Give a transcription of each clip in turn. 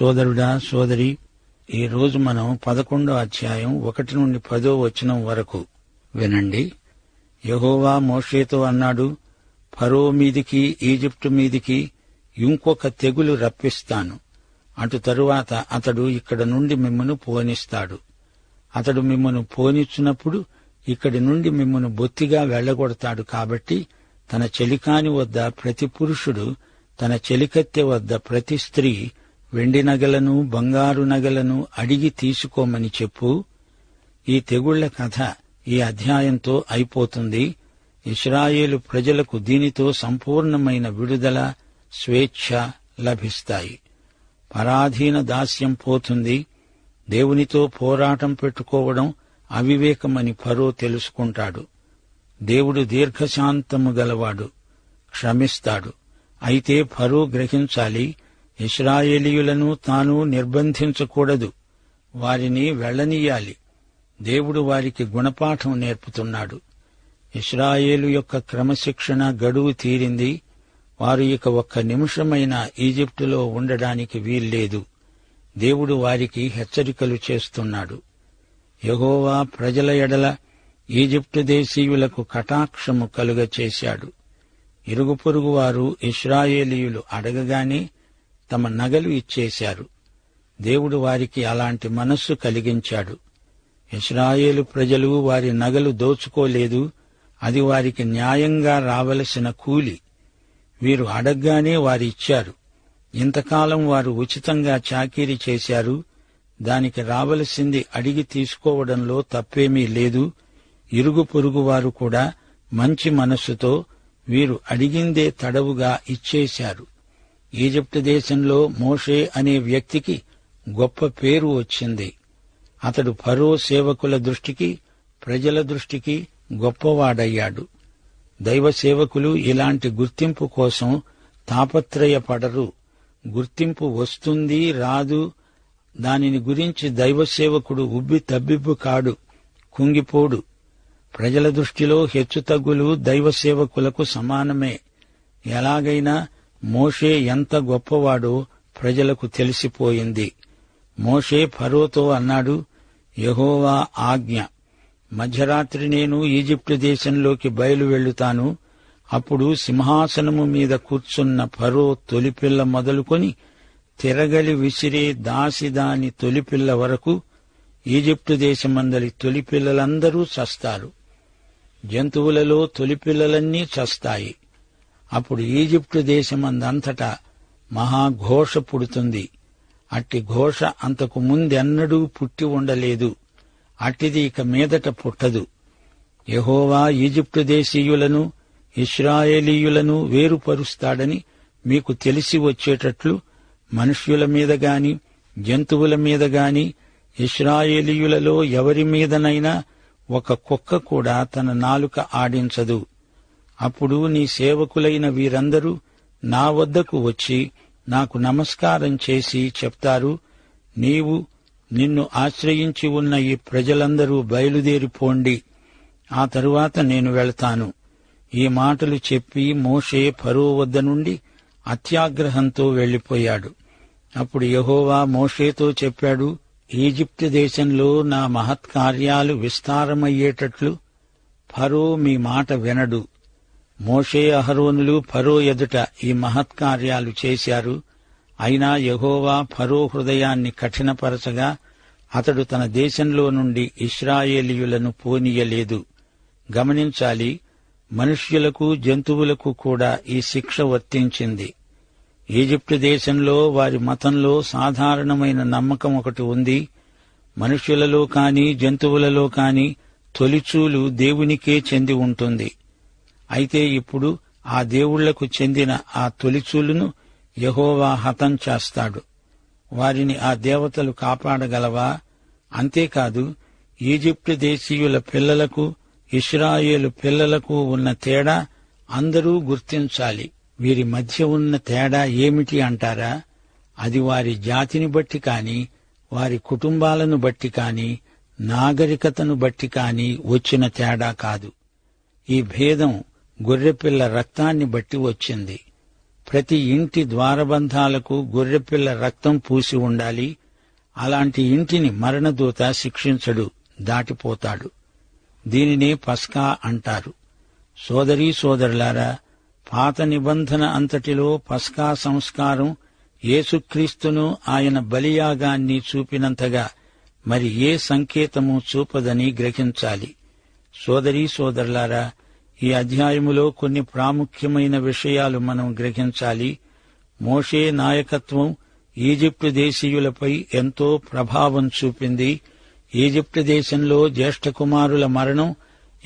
సోదరుడా సోదరి ఈ రోజు మనం పదకొండో అధ్యాయం ఒకటి నుండి పదో వచనం వరకు వినండి. యహోవా మోషేతో అన్నాడు ఫరో మీదికి ఈజిప్టు మీదికి ఇంకొక తెగులు రప్పిస్తాను. అటు తరువాత అతడు ఇక్కడ నుండి మిమ్మను పోనిస్తాడు. అతడు మిమ్మను పోనిచ్చినప్పుడు ఇక్కడి నుండి మిమ్మను బొత్తిగా వెళ్ళగొడతాడు కాబట్టి తన చెలికాని వద్ద ప్రతి పురుషుడు తన చెలికత్తె వద్ద ప్రతి స్త్రీ వెండి నగలను బంగారు నగలను అడిగి తీసుకోమని చెప్పు. ఈ తెగుళ్ళ కథ ఈ అధ్యాయంతో అయిపోతుంది. ఇస్రాయేలు ప్రజలకు దీనితో సంపూర్ణమైన విడుదల స్వేచ్ఛ లభిస్తాయి. పరాధీన దాస్యం పోతుంది. దేవునితో పోరాటం పెట్టుకోవడం అవివేకమని ఫరో తెలుసుకుంటాడు. దేవుడు దీర్ఘశాంతము గలవాడు క్షమిస్తాడు. అయితే ఫరో గ్రహించాలి ఇస్రాయేలీయులను తాను నిర్బంధించకూడదు. వారిని వెళ్ళనీయాలి దేవుడు వారికి గుణపాఠం నేర్పుతున్నాడు. ఇస్రాయేలు యొక్క క్రమశిక్షణ గడువు తీరింది. వారు ఇక ఒక్క నిమిషమైన ఈజిప్టులో ఉండడానికి వీల్లేదు. దేవుడు వారికి హెచ్చరికలు చేస్తున్నాడు. యహోవా ప్రజల ఎడల ఈజిప్టు దేశీయులకు కటాక్షము కలుగచేశాడు. ఇరుగు పొరుగు వారు ఇస్రాయేలీయులు అడగగానే తమ నగలు ఇచ్చేశారు. దేవుడు వారికి అలాంటి మనస్సు కలిగించాడు. ఇస్రాయేలు ప్రజలు వారి నగలు దోచుకోలేదు. అది వారికి న్యాయంగా రావలసిన కూలి. వీరు అడగ్గానే వారిచ్చారు. ఇంతకాలం వారు ఉచితంగా చాకీరీ చేశారు. దానికి రావలసింది అడిగి తీసుకోవడంలో తప్పేమీ లేదు. ఇరుగు పొరుగు వారు కూడా మంచి మనస్సుతో వీరు అడిగిందే తడవుగా ఇచ్చేశారు. ఈజిప్టు దేశంలో మోషే అనే వ్యక్తికి గొప్ప పేరు వచ్చింది. అతడు ఫరో సేవకుల దృష్టికి ప్రజల దృష్టికి గొప్పవాడయ్యాడు. దైవ సేవకులు ఇలాంటి గుర్తింపు కోసం తాపత్రయపడరు. గుర్తింపు వస్తుంది రాదు. దానిని గురించి దైవ సేవకుడు ఉబ్బి తబ్బిబ్బు కాడు కుంగిపోడు. ప్రజల దృష్టిలో హెచ్చుతగ్గులు దైవ సేవకులకు సమానమే. ఎలాగైనా మోషే ఎంత గొప్పవాడో ప్రజలకు తెలిసిపోయింది. మోషే ఫరోతో అన్నాడు యహోవా ఆజ్ఞ. మధ్యరాత్రి నేను ఈజిప్టు దేశంలోకి బయలు వెళ్ళుతాను అప్పుడు సింహాసనము మీద కూర్చున్న ఫరో తొలిపిల్ల మొదలుకొని తిరగలి విసిరే దాసిదాని తొలిపిల్ల వరకు ఈజిప్టు దేశమందలి తొలిపిల్లలందరూ చస్తారు. జంతువులలో తొలిపిల్లలన్నీ చస్తాయి. అప్పుడు ఈజిప్టు దేశమందంతటా మహాఘోష పుడుతుంది. అట్టి ఘోష అంతకు ముందెన్నడూ పుట్టి ఉండలేదు. అట్టిది ఇక మీదట పుట్టదు. యహోవా ఈజిప్టు దేశీయులను ఇస్రాయేలీయులను వేరుపరుస్తాడని మీకు తెలిసి వచ్చేటట్లు మనుష్యుల మీద గాని జంతువుల మీద గాని ఇస్రాయేలీయులలో ఎవరి మీదనైనా ఒక కుక్క కూడా తన నాలుక ఆడించదు. అప్పుడు నీ సేవకులైన వీరందరూ నా వద్దకు వచ్చి నాకు నమస్కారం చేసి చెప్తారు నీవు నిన్ను ఆశ్రయించి ఉన్న ఈ ప్రజలందరూ బయలుదేరిపోండి. ఆ తరువాత నేను వెళ్తాను. ఈ మాటలు చెప్పి మోషే ఫరో వద్ద నుండి అత్యాగ్రహంతో వెళ్ళిపోయాడు అప్పుడు యహోవా మోషేతో చెప్పాడు ఈజిప్టు దేశంలో నా మహత్కార్యాలు విస్తారమయ్యేటట్లు ఫరో మీ మాట వినడు. మోషే అహరోనులు ఫరో ఎదుట ఈ మహత్కార్యాలు చేశారు. అయినా యహోవా ఫరో హృదయాన్ని కఠినపరచగా అతడు తన దేశంలో నుండి ఇస్రాయేలీయులను పోనీయలేదు. గమనించాలి మనుష్యులకు జంతువులకు కూడా ఈ శిక్ష వర్తించింది. ఈజిప్టు దేశంలో వారి మతంలో సాధారణమైన నమ్మకం ఒకటి ఉంది. మనుష్యులలో కాని జంతువులలో కాని తొలిచూలు దేవునికే చెంది ఉంటుంది. అయితే ఇప్పుడు ఆ దేవుళ్ళకు చెందిన ఆ తొలిచూలును యహోవా హతం చేస్తాడు. వారిని ఆ దేవతలు కాపాడగలవా? అంతేకాదు ఈజిప్టు దేశీయుల పిల్లలకు ఇస్రాయేలు పిల్లలకు ఉన్న తేడా అందరూ గుర్తించాలి. వీరి మధ్య ఉన్న తేడా ఏమిటి అంటారా? అది వారి జాతిని బట్టి కాని వారి కుటుంబాలను బట్టి కాని నాగరికతను బట్టి కాని వచ్చిన తేడా కాదు. ఈ భేదం గొర్రెపిల్ల రక్తాన్ని బట్టి వచ్చింది. ప్రతి ఇంటి ద్వారబంధాలకు గొర్రెపిల్ల రక్తం పూసి ఉండాలి. అలాంటి ఇంటిని మరణదూత శిక్షించడు దాటిపోతాడు. దీనినే పస్కా అంటారు. సోదరీ సోదరులారా పాత నిబంధన అంతటిలో పస్కా సంస్కారం యేసుక్రీస్తును ఆయన బలియాగాన్ని చూపినంతగా మరి ఏ సంకేతము చూపదని గ్రహించాలి. సోదరీ సోదరులారా ఈ అధ్యాయములో కొన్ని ప్రాముఖ్యమైన విషయాలు మనం గ్రహించాలి. మోషే నాయకత్వం ఈజిప్టు దేశీయులపై ఎంతో ప్రభావం చూపింది. ఈజిప్టు దేశంలో జ్యేష్ఠ కుమారుల మరణం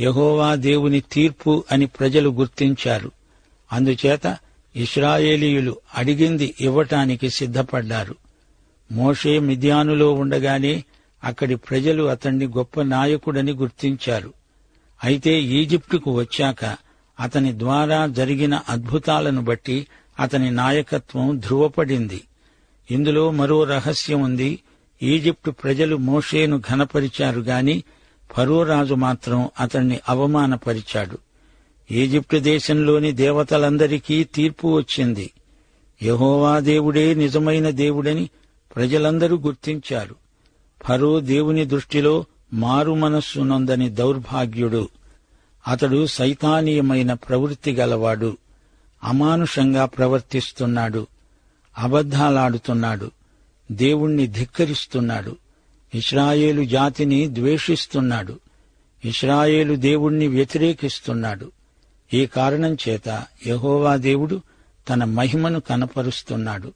యహోవా దేవుని తీర్పు అని ప్రజలు గుర్తించారు. అందుచేత ఇస్రాయేలీయులు అడిగింది ఇవ్వటానికి సిద్ధపడ్డారు. మోషే మిద్యానులో ఉండగానే అక్కడి ప్రజలు అతన్ని గొప్ప నాయకుడని గుర్తించారు. అయితే ఈజిప్టుకు వచ్చాక అతని ద్వారా జరిగిన అద్భుతాలను బట్టి అతని నాయకత్వం ధృవపడింది. ఇందులో మరో రహస్యం ఉంది. ఈజిప్టు ప్రజలు మోషేను ఘనపరిచారు గాని ఫరోరాజు మాత్రం అతన్ని అవమానపరిచాడు. ఈజిప్టు దేశంలోని దేవతలందరికీ తీర్పు వచ్చింది. యహోవా దేవుడే నిజమైన దేవుడని ప్రజలందరూ గుర్తించారు. ఫరో దేవుని దృష్టిలో మారు మనస్సు దౌర్భాగ్యుడు. అతడు సైతానీయమైన ప్రవృత్తి గలవాడు. అమానుషంగా ప్రవర్తిస్తున్నాడు. అబద్ధాలాడుతున్నాడు. దేవుణ్ణి ధిక్కరిస్తున్నాడు. ఇస్రాయేలు జాతిని ద్వేషిస్తున్నాడు. ఇస్రాయేలు దేవుణ్ణి వ్యతిరేకిస్తున్నాడు. ఈ కారణం చేత యహోవా దేవుడు తన మహిమను కనపరుస్తున్నాడు.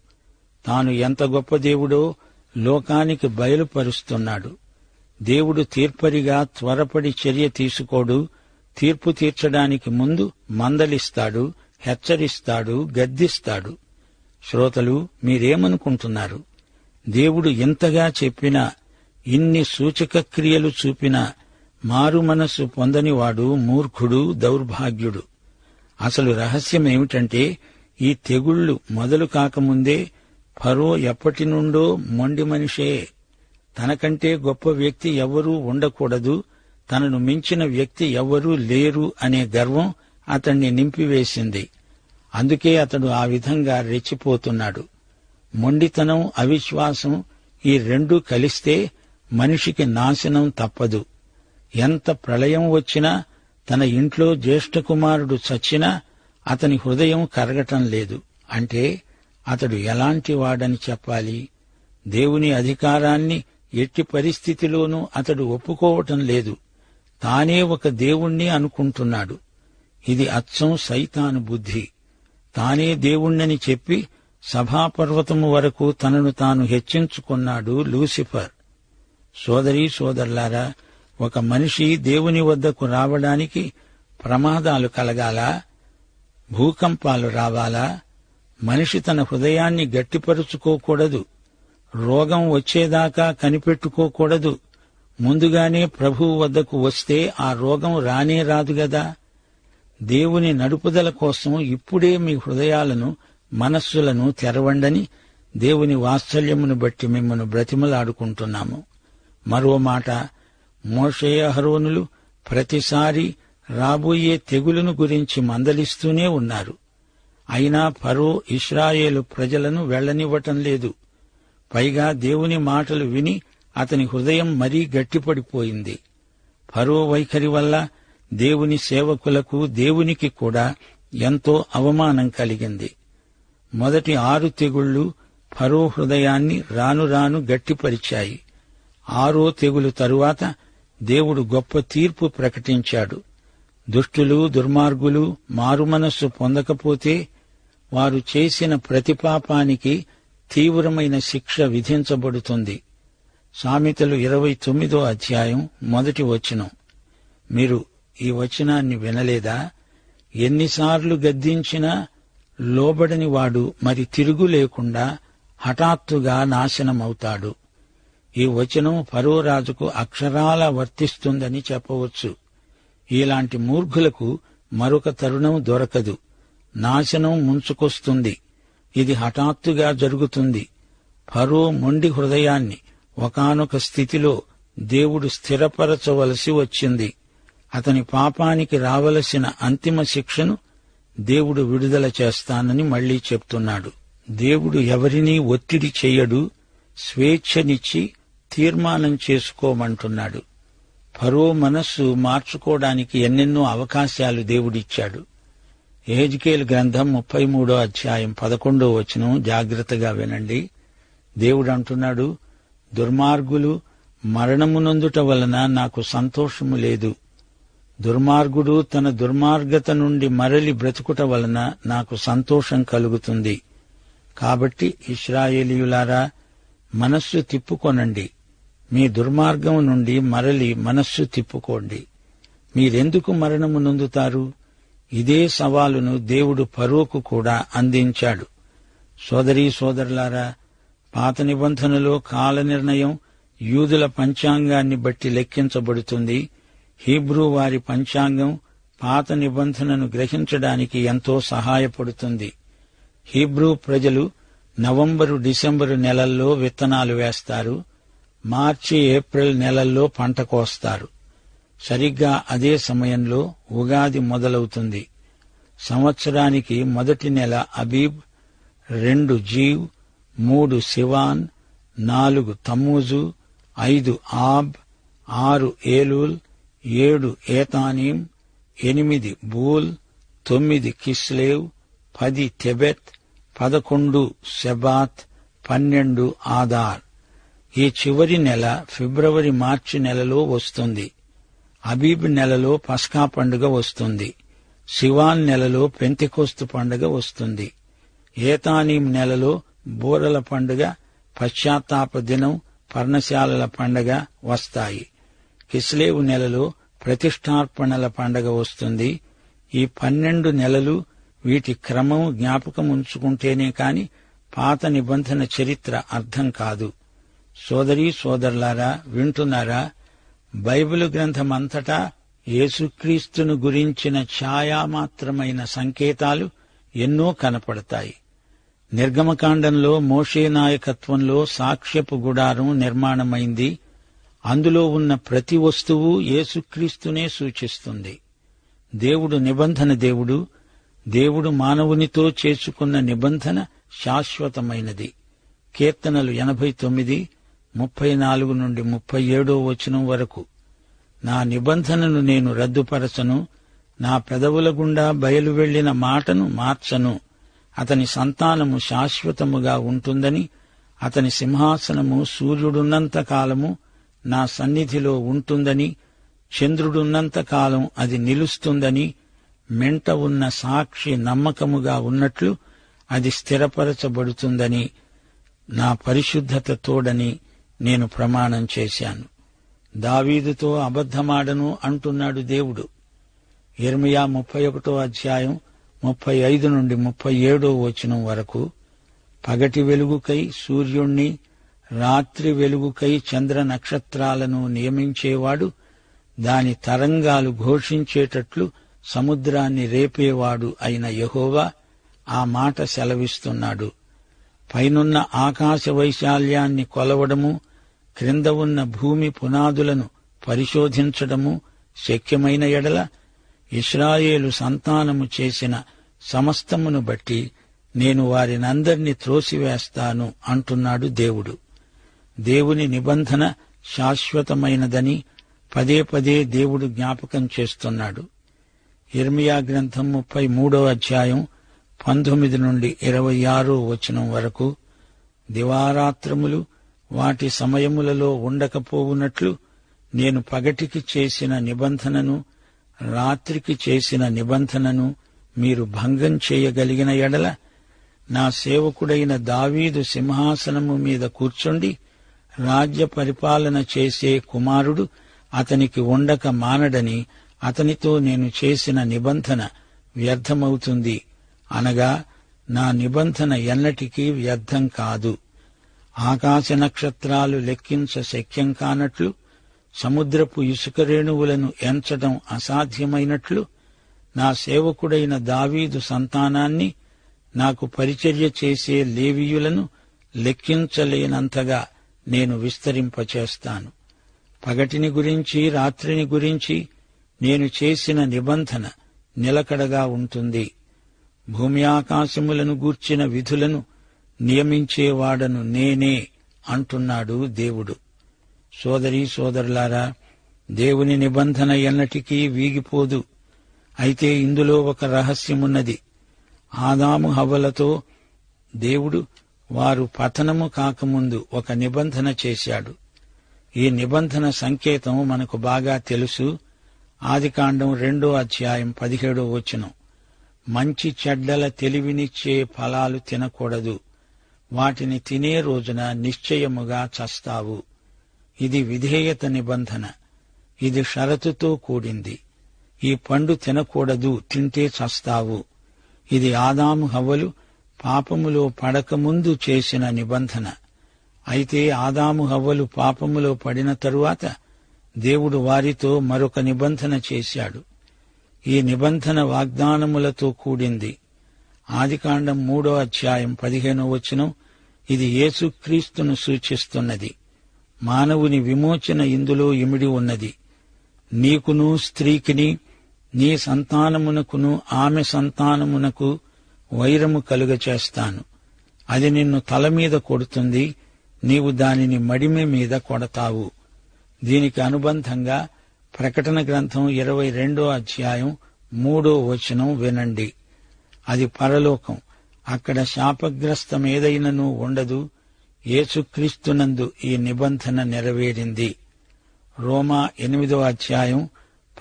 తాను ఎంత గొప్ప దేవుడో లోకానికి బయలుపరుస్తున్నాడు. దేవుడు తీర్పరిగా త్వరపడి చర్య తీసుకోడు తీర్పు తీర్చడానికి ముందు మందలిస్తాడు హెచ్చరిస్తాడు గద్దిస్తాడు. శ్రోతలు మీరేమనుకుంటున్నారు? దేవుడు ఇంతగా చెప్పినా ఇన్ని సూచక క్రియలు చూపినా మారు మనస్సు పొందనివాడు మూర్ఖుడు దౌర్భాగ్యుడు. అసలు రహస్యమేమిటంటే ఈ తెగుళ్ళు మొదలు కాకముందే ఫరో ఎప్పటి నుండో మొండి మనిషే. తనకంటే గొప్ప వ్యక్తి ఎవ్వరూ ఉండకూడదు తనను మించిన వ్యక్తి ఎవ్వరూ లేరు అనే గర్వం అతణ్ణి నింపివేసింది. అందుకే అతడు ఆ విధంగా రెచ్చిపోతున్నాడు. మొండితనం అవిశ్వాసం ఈ రెండూ కలిస్తే మనిషికి నాశనం తప్పదు. ఎంత ప్రళయం వచ్చినా తన ఇంట్లో జ్యేష్ఠ కుమారుడు చచ్చినా అతని హృదయం కరగటం లేదు. అంటే అతడు ఎలాంటి వాడని చెప్పాలి? దేవుని అధికారాన్ని ఎట్టి పరిస్థితిలోనూ అతడు ఒప్పుకోవటం లేదు. తానే ఒక దేవుణ్ణి అనుకుంటున్నాడు. ఇది అచ్చం సైతాను బుద్ధి. తానే దేవుణ్ణని చెప్పి సభాపర్వతము వరకు తనను తాను హెచ్చించుకున్నాడు లూసిఫర్. సోదరీ సోదరులారా ఒక మనిషి దేవుని వద్దకు రావడానికి ప్రమాదాలు కలగాలా? భూకంపాలు రావాలా? మనిషి తన హృదయాన్ని గట్టిపరుచుకోకూడదు. రోగం వచ్చేదాకా కనిపెట్టుకోకూడదు. ముందుగానే ప్రభువు వద్దకు వస్తే ఆ రోగం రానే రాదు గదా. దేవుని నడుపుదల కోసం ఇప్పుడే మీ హృదయాలను మనస్సులను తెరవండని దేవుని వాత్సల్యమును బట్టి మిమ్మను బ్రతిమలాడుకుంటున్నాము. మరో మాట మోషే హరోనులు ప్రతిసారి రాబోయే తెగులును గురించి మందలిస్తూనే ఉన్నారు. అయినా పరో ఇస్రాయేలు ప్రజలను వెళ్ళనివ్వటం లేదు. పైగా దేవుని మాటలు విని అతని హృదయం మరీ గట్టిపడిపోయింది. ఫరో వైఖరి వల్ల దేవుని సేవకులకు దేవునికి కూడా ఎంతో అవమానం కలిగింది. మొదటి ఆరు తెగుళ్ళు ఫరో హృదయాన్ని రాను రాను గట్టిపరిచాయి. ఆరో తెగులు తరువాత దేవుడు గొప్ప తీర్పు ప్రకటించాడు. దుష్టులు దుర్మార్గులు మారుమనస్సు పొందకపోతే వారు చేసిన ప్రతిపాపానికి తీవ్రమైన శిక్ష విధించబడుతుంది. సామెతలు ఇరవై తొమ్మిదో అధ్యాయం మొదటి వచనం. మీరు ఈ వచనాన్ని వినలేదా? ఎన్నిసార్లు గద్దించినా లోబడని వాడు మరి తిరుగు లేకుండా హఠాత్తుగా నాశనమవుతాడు. ఈ వచనం ఫరో అక్షరాల వర్తిస్తుందని చెప్పవచ్చు. ఇలాంటి మూర్ఖులకు మరొక తరుణం దొరకదు. నాశనం ముంచుకొస్తుంది. ఇది హఠాత్తుగా జరుగుతుంది. ఫరో మొండి హృదయాన్ని ఒకానొక స్థితిలో దేవుడు స్థిరపరచవలసి వచ్చింది. అతని పాపానికి రావలసిన అంతిమ శిక్షను దేవుడు విడుదల చేస్తానని మళ్ళీ చెప్తున్నాడు. దేవుడు ఎవరినీ ఒత్తిడి చెయ్యడు స్వేచ్ఛనిచ్చి తీర్మానం చేసుకోమంటున్నాడు. ఫరో మనస్సు మార్చుకోవడానికి ఎన్నెన్నో అవకాశాలు దేవుడిచ్చాడు. ఏజ్కేల్ గ్రంథం ముప్పై మూడో అధ్యాయం పదకొండో వచనం జాగ్రత్తగా వినండి. దేవుడు అంటున్నాడు దుర్మార్గులు మరణమునందుట వలన నాకు సంతోషము లేదు. దుర్మార్గుడు తన దుర్మార్గత నుండి మరలి బ్రతుకుట వలన నాకు సంతోషం కలుగుతుంది. కాబట్టి ఇస్రాయేలీయులారా మనస్సు తిప్పుకొనండి. మీ దుర్మార్గం నుండి మరలి మనస్సు తిప్పుకోండి. మీరెందుకు మరణము నొందుతారు ఇదే సవాలును దేవుడు పరోకు కూడా అందించాడు. సోదరీ సోదరులారా పాత నిబంధనలో కాల నిర్ణయం యూదుల పంచాంగాన్ని బట్టి లెక్కించబడుతుంది. హీబ్రూ వారి పంచాంగం పాత నిబంధనను గ్రహించడానికి ఎంతో సహాయపడుతుంది. హీబ్రూ ప్రజలు నవంబరు డిసెంబరు నెలల్లో విత్తనాలు వేస్తారు. మార్చి ఏప్రిల్ నెలల్లో పంట కోస్తారు. సరిగ్గా అదే సమయంలో ఉగాది మొదలవుతుంది. సంవత్సరానికి మొదటి నెల అబీబ్ రెండు జీవ్ మూడు శివాన్ నాలుగు తమ్మూజు ఐదు ఆబ్ ఆరు ఏలూల్ ఏడు ఏతానీం ఎనిమిది బూల్ తొమ్మిది కిస్లేవ్ పది తెబెత్ పదకొండు సెబాత్ పన్నెండు ఆధార్ ఈ చివరి నెల ఫిబ్రవరి మార్చి నెలలో వస్తుంది. అబీబ్ నెలలో పస్కా పండుగ వస్తుంది. శివాన్ నెలలో పెంతికోస్తు పండుగ వస్తుంది. ఏతానీం నెలలో బూరల పండుగ పశ్చాత్తాప దినం పర్ణశాలల పండగ వస్తాయి. కిస్లేవు నెలలో ప్రతిష్టార్పణల పండగ వస్తుంది. ఈ పన్నెండు నెలలు వీటి క్రమం జ్ఞాపకం ఉంచుకుంటేనే కాని పాత నిబంధన చరిత్ర అర్థం కాదు. సోదరీ సోదరులారా వింటున్నారా? బైబిల్ గ్రంథమంతటా యేసుక్రీస్తును గురించిన ఛాయామాత్రమైన సంకేతాలు ఎన్నో కనపడతాయి. నిర్గమకాండంలో మోషే నాయకత్వంలో సాక్ష్యపు గుడారం నిర్మాణమైంది. అందులో ఉన్న ప్రతి వస్తువు యేసుక్రీస్తునే సూచిస్తుంది. దేవుడు నిబంధన దేవుడు. దేవుడు మానవునితో చేసుకున్న నిబంధన శాశ్వతమైనది. కీర్తనలు ఎనభై తొమ్మిది ముప్పై నాలుగు నుండి ముప్పై ఏడో వచనం వరకు. నా నిబంధనను నేను రద్దుపరచను నా పెదవుల గుండా బయలు వెళ్ళిన మాటను మార్చను. అతని సంతానము శాశ్వతముగా ఉంటుందని అతని సింహాసనము సూర్యుడున్నంత కాలము నా సన్నిధిలో ఉంటుందని చంద్రుడున్నంత కాలం అది నిలుస్తుందని మెంట ఉన్న సాక్షి నమ్మకముగా ఉన్నట్లు అది స్థిరపరచబడుతుందని నా పరిశుద్ధత తోడని నేను ప్రమాణం చేశాను. దావీదుతో అబద్ధమాడను అంటున్నాడు దేవుడు. ఇర్మియా ముప్పై ఒకటో అధ్యాయం ముప్పై ఐదు నుండి ముప్పై ఏడో వచనం వరకు పగటి వెలుగుకై సూర్యుణ్ణి రాత్రి వెలుగుకై చంద్ర నక్షత్రాలను నియమించేవాడు దాని తరంగాలు ఘోషించేటట్లు సముద్రాన్ని రేపేవాడు అయిన యహోవా ఆ మాట సెలవిస్తున్నాడు. పైనున్న ఆకాశ వైశాల్యాన్ని కొలవడము క్రింద ఉన్న భూమి పునాదులను పరిశోధించడము శక్యమైన ఎడల ఇస్రాయేలు సంతానము చేసిన సమస్తమును బట్టి నేను వారినందరినీ త్రోసివేస్తాను అంటున్నాడు దేవుడు. దేవుని నిబంధన శాశ్వతమైనదని పదే పదే దేవుడు జ్ఞాపకం చేస్తున్నాడు. ఇర్మియా గ్రంథం ముప్పై మూడో అధ్యాయం పంతొమ్మిది నుండి ఇరవై ఆరో వచనం వరకు దివారాత్రములు వాటి సమయములలో ఉండకపోవునట్లు నేను పగటికి చేసిన నిబంధనను రాత్రికి చేసిన నిబంధనను మీరు భంగం చేయగలిగిన ఎడల నా సేవకుడైన దావీదు సింహాసనము మీద కూర్చుండి రాజ్య పరిపాలన చేసే కుమారుడు అతనికి ఉండక మానడని అతనితో నేను చేసిన నిబంధన వ్యర్థమవుతుంది. అనగా నా నిబంధన ఎన్నటికీ వ్యర్థం కాదు. ఆకాశ నక్షత్రాలు లెక్కించ శక్యం కానట్లు సముద్రపు ఇసుక రేణువులను ఎంచడం అసాధ్యమైనట్లు నా సేవకుడైన దావీదు సంతానాన్ని నాకు పరిచర్య చేసే లేవీయులను లెక్కించలేనంతగా నేను విస్తరింపచేస్తాను. పగటిని గురించి రాత్రిని గురించి నేను చేసిన నిబంధన నిలకడగా ఉంటుంది. భూమి ఆకాశములను గూర్చిన విధులను నియమించేవాడను నేనే అంటున్నాడు దేవుడు. సోదరి సోదరులారా దేవుని నిబంధన ఎన్నటికీ వీగిపోదు. అయితే ఇందులో ఒక రహస్యమున్నది. ఆదాము హవ్వలతో దేవుడు వారు పతనము కాకముందు ఒక నిబంధన చేశాడు. ఈ నిబంధన సంకేతం మనకు బాగా తెలుసు. ఆదికాండం రెండో అధ్యాయం పదిహేడో వచనం. మంచి చెడ్డల తెలివినిచ్చే ఫలాలు తినకూడదు. వాటిని తినే రోజున నిశ్చయముగా చస్తావు. ఇది విధేయత నిబంధన. ఇది షరతుతో కూడింది. ఈ పండు తినకూడదు తింటే చస్తావు. ఇది ఆదాము హవ్వలు పాపములో పడకముందు చేసిన నిబంధన. అయితే ఆదాము హవ్వలు పాపములో పడిన తరువాత దేవుడు వారితో మరొక నిబంధన చేశాడు. ఈ నిబంధన వాగ్దానములతో కూడింది. ఆదికాండం మూడో అధ్యాయం పదిహేనో వచనం ఇది యేసుక్రీస్తును సూచిస్తున్నది. మానవుని విమోచన ఇందులో ఇమిడి ఉన్నది. నీకును స్త్రీకిని నీ సంతానమునకును ఆమె సంతానమునకు వైరము కలుగచేస్తాను అది నిన్ను తల మీద కొడుతుంది నీవు దానిని మడిమె మీద కొడతావు. దీనికి అనుబంధంగా ప్రకటన గ్రంథం ఇరవై రెండో అధ్యాయం మూడో వచనం వినండి. అది పరలోకం. అక్కడ శాపగ్రస్తమేదైనను ఉండదు. యేసుక్రీస్తునందు ఈ నిబంధన నెరవేరింది. రోమా ఎనిమిదో అధ్యాయం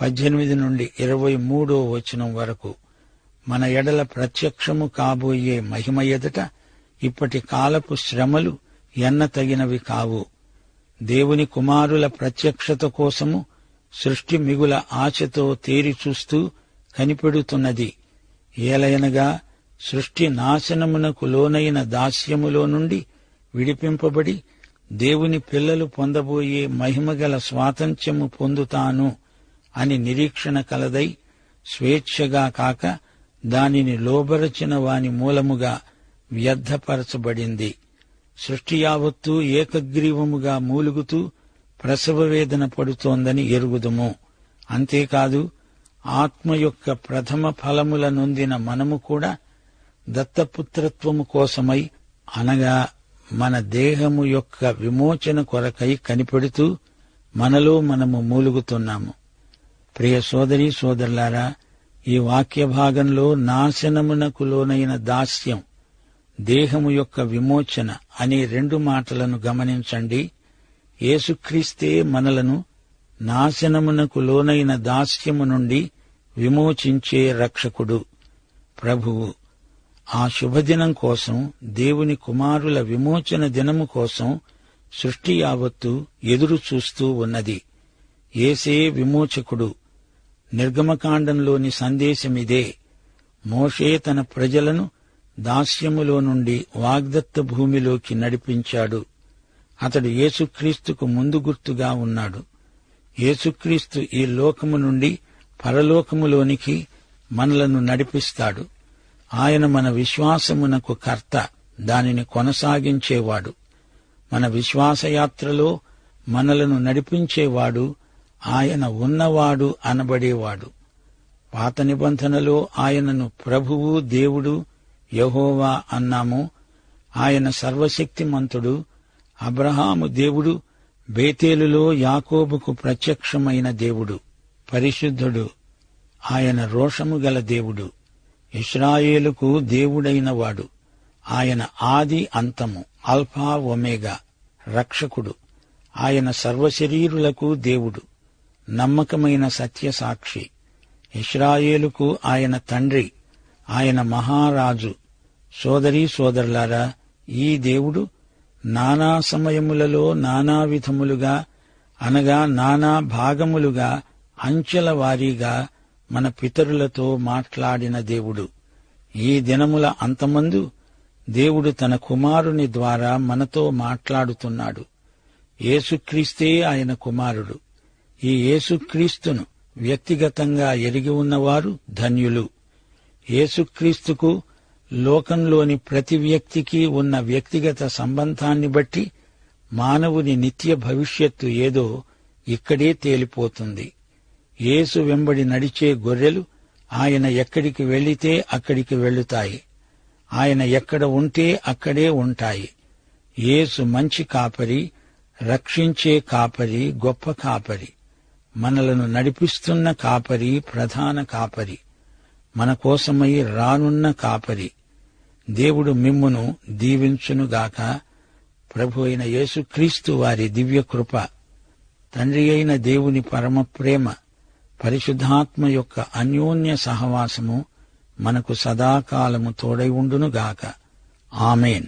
పద్దెనిమిది నుండి ఇరవై మూడో వచనం వరకు. మన ఎడల ప్రత్యక్షము కాబోయే మహిమ ఎదుట ఇప్పటి కాలపు శ్రమలు ఎన్న తగినవి కావు. దేవుని కుమారుల ప్రత్యక్షత కోసము సృష్టి మిగుల ఆశతో తేరి చూస్తూ కనిపెడుతున్నది. ఏలయనగా సృష్టి నాశనమునకు లోనైన దాస్యములో నుండి విడిపింపబడి దేవుని పిల్లలు పొందబోయే మహిమగల స్వాతంత్ర్యము పొందుతాను అని నిరీక్షణ కలదై స్వేచ్ఛగా కాక దానిని లోబరచిన వాని మూలముగా వ్యర్థపరచబడింది. సృష్టి యావత్తూ ఏకగ్రీవముగా మూలుగుతూ ప్రసవ వేదన పడుతోందని ఎరుగుదుము. అంతేకాదు ఆత్మ యొక్క ప్రథమ ఫలముల నొందిన మనము కూడా దత్తపుత్రత్వము కోసమై అనగా మన దేహము యొక్క విమోచన కొరకై కనిపెడుతూ మనలో మనము మూలుగుతున్నాము. ప్రియ సోదరి సోదరులారా ఈ వాక్య భాగంలో నాశనమునకు లోనైన దాస్యం దేహము యొక్క విమోచన అనే రెండు మాటలను గమనించండి. యేసుక్రీస్తే మనలను నాశనమునకు లోనైన దాస్యము నుండి విమోచించే రక్షకుడు. ప్రభువు ఆ శుభదినం కోసం దేవుని కుమారుల విమోచన దినము కోసం సృష్టి యావత్తు ఎదురు చూస్తూ ఉన్నది. ఏసే విమోచకుడు. నిర్గమకాండంలోని సందేశమిదే. మోషే తన ప్రజలను దాస్యములో నుండి వాగ్దత్త భూమిలోకి నడిపించాడు. అతడు యేసుక్రీస్తుకు ముందు గుర్తుగా ఉన్నాడు. యేసుక్రీస్తు ఈ లోకము నుండి పరలోకములోనికి మనలను నడిపిస్తాడు. ఆయన మన విశ్వాసమునకు కర్త దానిని కొనసాగించేవాడు. మన విశ్వాసయాత్రలో మనలను నడిపించేవాడు ఆయన ఉన్నవాడు అనబడేవాడు. పాత నిబంధనలో ఆయనను ప్రభువు దేవుడు యహోవా అన్నాము. ఆయన సర్వశక్తిమంతుడు అబ్రహాము దేవుడు బేతేలులో యాకోబుకు ప్రత్యక్షమైన దేవుడు పరిశుద్ధుడు ఆయన రోషము గల దేవుడు ఇస్రాయేలుకు దేవుడైన వాడు ఆయన ఆది అంతము అల్ఫా ఒమేగా రక్షకుడు ఆయన సర్వశరీరులకు దేవుడు నమ్మకమైన సత్యసాక్షి ఇస్రాయేలుకు ఆయన తండ్రి ఆయన మహారాజు. సోదరీ సోదరులారా ఈ దేవుడు నానా సమయములలో నానా విధములుగా అనగా నానా భాగములుగా అంచెల వారీగా మన పితరులతో మాట్లాడిన దేవుడు. ఈ దినముల అంతమందు దేవుడు తన కుమారుని ద్వారా మనతో మాట్లాడుతున్నాడు. యేసుక్రీస్తే ఆయన కుమారుడు. ఈ యేసుక్రీస్తును వ్యక్తిగతంగా ఎరిగి ఉన్నవారు ధన్యులు. యేసుక్రీస్తుకు లోకంలోని ప్రతి వ్యక్తికి ఉన్న వ్యక్తిగత సంబంధాన్ని బట్టి మానవుని నిత్య భవిష్యత్తు ఏదో ఇక్కడే తేలిపోతుంది. యేసు వెంబడి నడిచే గొర్రెలు ఆయన ఎక్కడికి వెళితే అక్కడికి వెళుతాయి. ఆయన ఎక్కడ ఉంటే అక్కడే ఉంటాయి. యేసు మంచి కాపరి రక్షించే కాపరి గొప్ప కాపరి. మనలను నడిపిస్తున్న కాపరి ప్రధాన కాపరి. మన కోసమై రానున్న కాపరి. దేవుడు మిమ్మును దీవించునుగాక. ప్రభు అయిన యేసుక్రీస్తు వారి దివ్య కృప తండ్రి అయిన దేవుని పరమ ప్రేమ పరిశుద్ధాత్మ యొక్క అన్యోన్య సహవాసము మనకు సదాకాలము తోడై ఉండునుగాక. ఆమెన్.